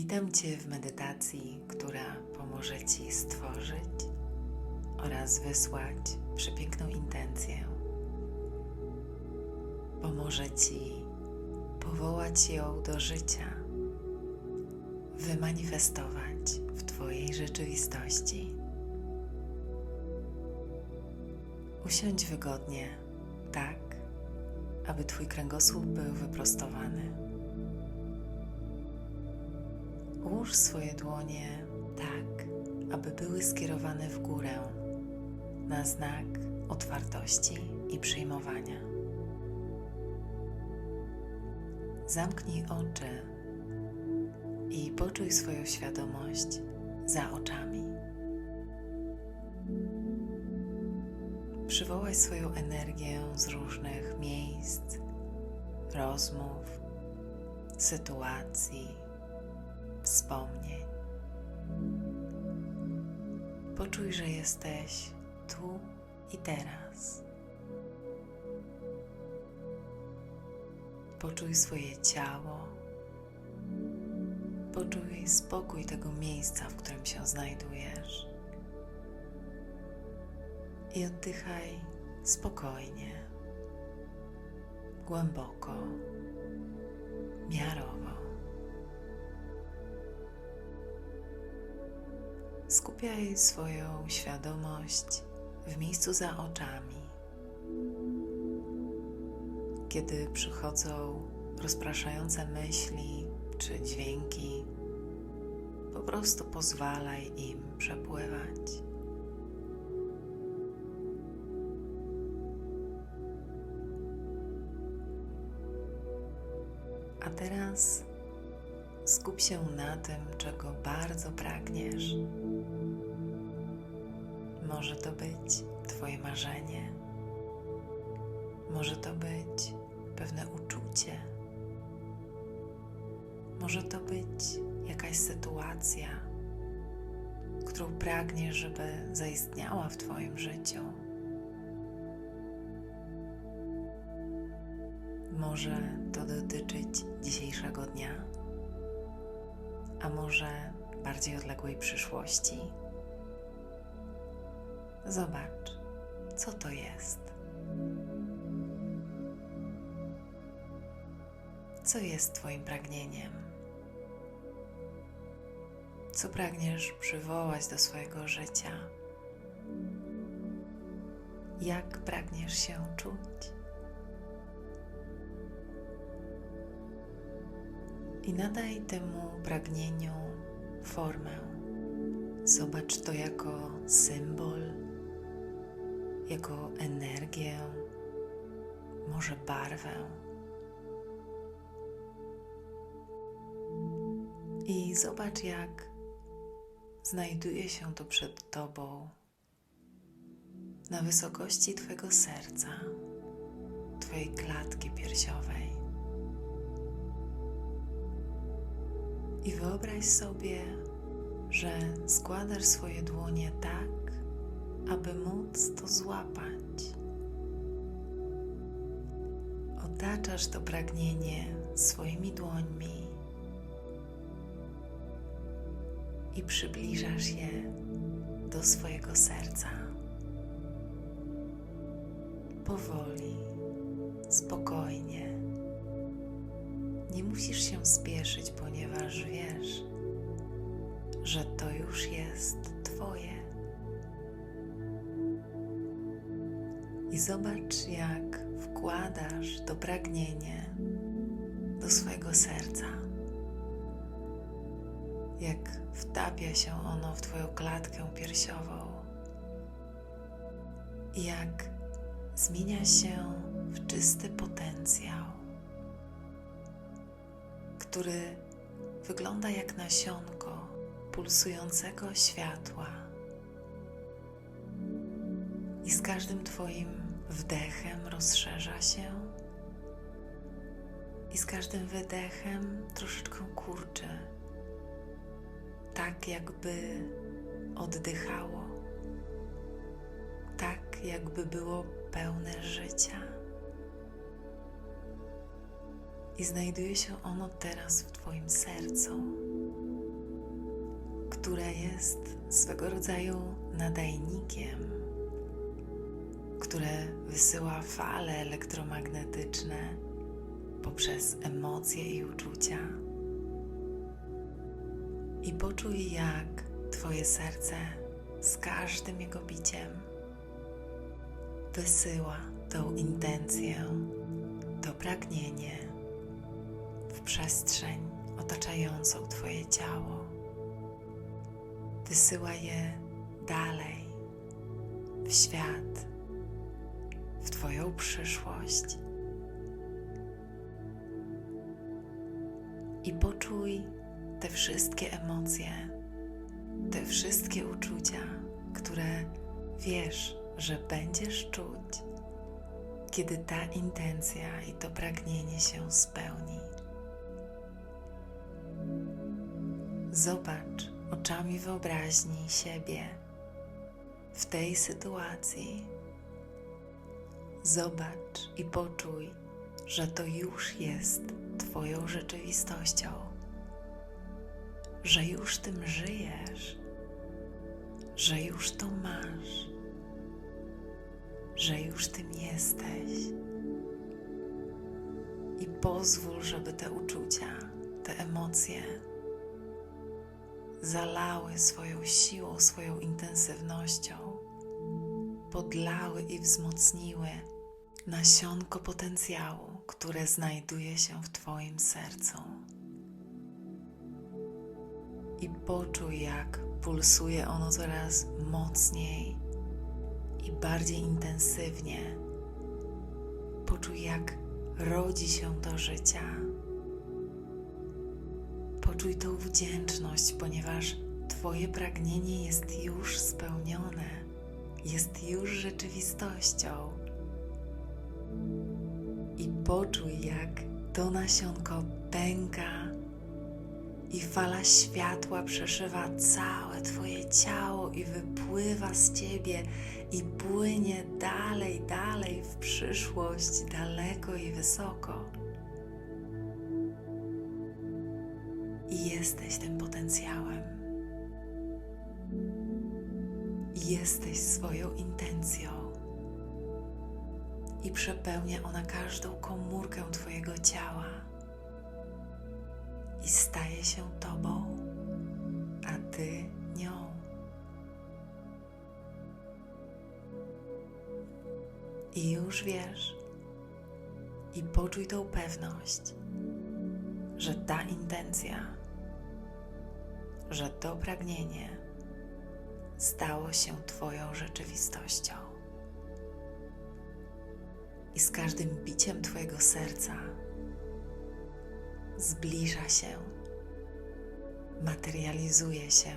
Witam Cię w medytacji, która pomoże Ci stworzyć oraz wysłać przepiękną intencję. Pomoże Ci powołać ją do życia, wymanifestować w Twojej rzeczywistości. Usiądź wygodnie, tak, aby Twój kręgosłup był wyprostowany. Ułóż swoje dłonie tak, aby były skierowane w górę, na znak otwartości i przyjmowania. Zamknij oczy i poczuj swoją świadomość za oczami. Przywołaj swoją energię z różnych miejsc, rozmów, sytuacji, wspomnień. Poczuj, że jesteś tu i teraz. Poczuj swoje ciało. Poczuj spokój tego miejsca, w którym się znajdujesz. I oddychaj spokojnie, głęboko, miarowo. Skupiaj swoją świadomość w miejscu za oczami. Kiedy przychodzą rozpraszające myśli czy dźwięki, po prostu pozwalaj im przepływać. A teraz skup się na tym, czego bardzo pragniesz. Może to być Twoje marzenie, może to być pewne uczucie, może to być jakaś sytuacja, którą pragniesz, żeby zaistniała w Twoim życiu. Może to dotyczyć dzisiejszego dnia, a może bardziej odległej przyszłości. Zobacz, co to jest. Co jest Twoim pragnieniem? Co pragniesz przywołać do swojego życia? Jak pragniesz się czuć? I nadaj temu pragnieniu formę. Zobacz to jako symbol, jako energię, może barwę. I zobacz, jak znajduje się to przed Tobą na wysokości Twojego serca, Twojej klatki piersiowej. I wyobraź sobie, że składasz swoje dłonie tak, aby móc to złapać. Otaczasz to pragnienie swoimi dłońmi i przybliżasz je do swojego serca. Powoli, spokojnie. Nie musisz się spieszyć, ponieważ wiesz, że to już jest Twoje. I zobacz, jak wkładasz to pragnienie do swojego serca. Jak wtapia się ono w Twoją klatkę piersiową. Jak zmienia się w czysty potencjał, który wygląda jak nasionko pulsującego światła. I z każdym Twoim wdechem rozszerza się, i z każdym wydechem troszeczkę kurczy, tak jakby oddychało, tak jakby było pełne życia. I znajduje się ono teraz w Twoim sercu które jest swego rodzaju nadajnikiem, które wysyła fale elektromagnetyczne poprzez emocje i uczucia. I poczuj, jak Twoje serce z każdym jego biciem wysyła tą intencję, to pragnienie przestrzeń otaczającą Twoje ciało. Wysyła je dalej w świat, w Twoją przyszłość. I poczuj te wszystkie emocje, te wszystkie uczucia, które wiesz, że będziesz czuć, kiedy ta intencja i to pragnienie się spełni. Zobacz oczami wyobraźni siebie w tej sytuacji. Zobacz i poczuj, że to już jest Twoją rzeczywistością, że już tym żyjesz, że już to masz, że już tym jesteś. I pozwól, żeby te uczucia, te emocje zalały swoją siłą, swoją intensywnością, podlały i wzmocniły nasionko potencjału, które znajduje się w Twoim sercu. I poczuj, jak pulsuje ono coraz mocniej i bardziej intensywnie. Poczuj, jak rodzi się do życia. Poczuj tą wdzięczność, ponieważ Twoje pragnienie jest już spełnione, jest już rzeczywistością i poczuj, jak to nasionko pęka i fala światła przeszywa całe Twoje ciało i wypływa z Ciebie i płynie dalej, dalej w przyszłość, daleko i wysoko. I jesteś tym potencjałem. Jesteś swoją intencją i przepełnia ona każdą komórkę Twojego ciała i staje się Tobą, a Ty nią. I już wiesz, i poczuj tą pewność, że ta intencja, że to pragnienie stało się Twoją rzeczywistością i z każdym biciem Twojego serca zbliża się, materializuje się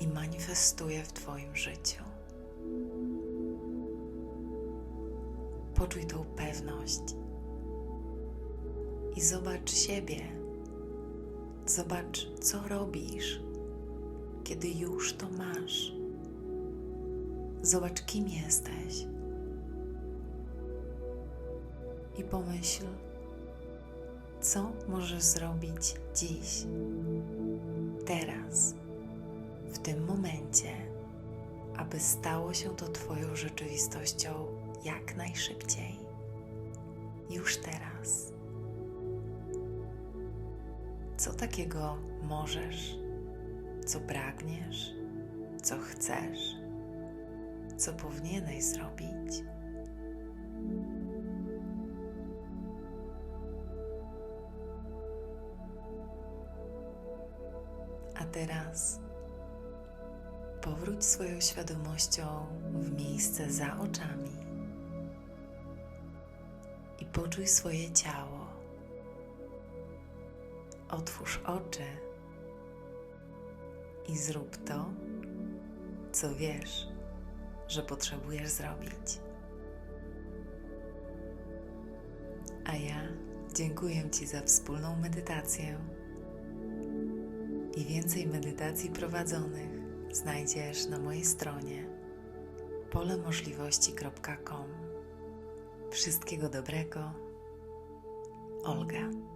i manifestuje w Twoim życiu. Poczuj tą pewność i zobacz siebie. Zobacz, co robisz, kiedy już to masz. Zobacz, kim jesteś i pomyśl, co możesz zrobić dziś, teraz, w tym momencie, aby stało się to Twoją rzeczywistością jak najszybciej, już teraz. Co takiego możesz, co pragniesz, co chcesz, co powinieneś zrobić? A teraz powróć swoją świadomością w miejsce za oczami i poczuj swoje ciało. Otwórz oczy i zrób to, co wiesz, że potrzebujesz zrobić. A ja dziękuję Ci za wspólną medytację i więcej medytacji prowadzonych znajdziesz na mojej stronie polemożliwości.com. Wszystkiego dobrego, Olga.